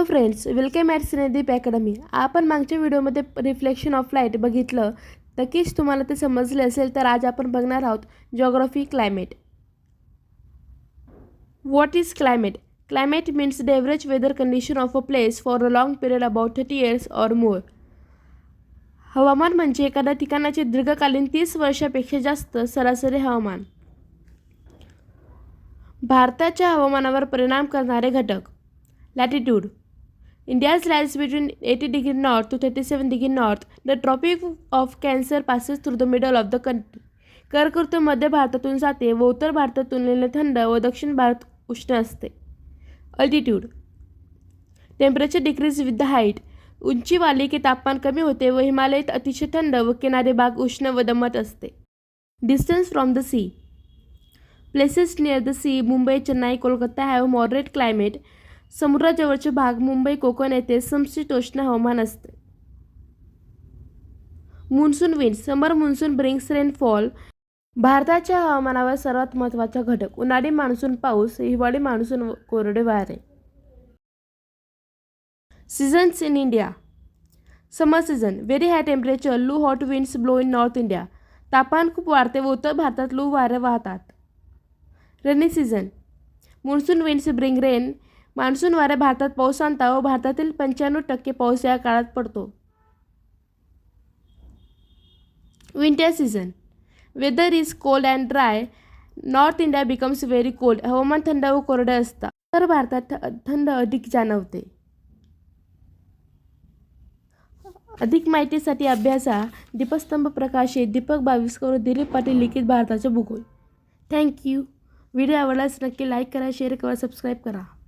Hello friends welcome at Cinedeep academy आपण मागच्या व्हिडिओमध्ये रिफ्लेक्शन ऑफ लाइट बघितलं. नक्कीच तुम्हाला ते समजले असेल तर आज आपण बघणार आहोत geography climate what is climate climate means the average weather condition of a place for a long period about thirty years or more हवामान म्हणजे एखाद्या ठिकाणाचे दीर्घकालीन तीस वर्षापेक्षा जास्त सरासरी हवामान. भारताच्या हवामानावर परिणाम करणारे घटक. Latitude India's lies between eighty degree north to thirty seven degree north the Tropic of Cancer through through the middle of the country कर्कवृत्त मध्य भारतातून जाते व उत्तर भारतात तुलनेने थंड व दक्षिण भारत उष्ण असते. Altitude temperature decreases with the height उंची की तापमान कमी होते व हिमालयात अतिशय थंड व किनारे भाग उष्ण व दमट असते. Distance from the sea places near the sea Mumbai Chennai Kolkata have moderate climate समुद्राजवळचे भाग मुंबई कोकण येथे समशीतोष्ण हवामान असते. Monsoon wind summer monsoon brings rainfall. भारताच्या हवामानावर सर्वात महत्त्वाचा घटक उन्हाळी मान्सून पाऊस हिवाळी मान्सून कोरडे वारे. Seasons in India. Summer season very high temperature loo hot winds blow in north India. तापमान खूप वाढते व उत्तर भारतात लू वारे वाहतात. Rainy season monsoon winds bring rain monsoon वारे भारतात पाऊस आणता व भारतातील पंच्याण्णव टक्के पाऊस या काळात पडतो. Winter season. Weather is cold and dry. North India becomes very cold. हवामान थंड व कोरडे असतात. उत्तर भारतात थ- थंड अधिक जाणवते. अधिक माहितीसाठी अभ्यासा. दीपस्तंभ प्रकाशित दीपक बावीसकर दिलीप पाटील लिखित भारताचे भूगोल. थँक्यू व्हिडिओ आवडल्यास नक्की लाईक करा शेअर करा सबस्क्राईब करा.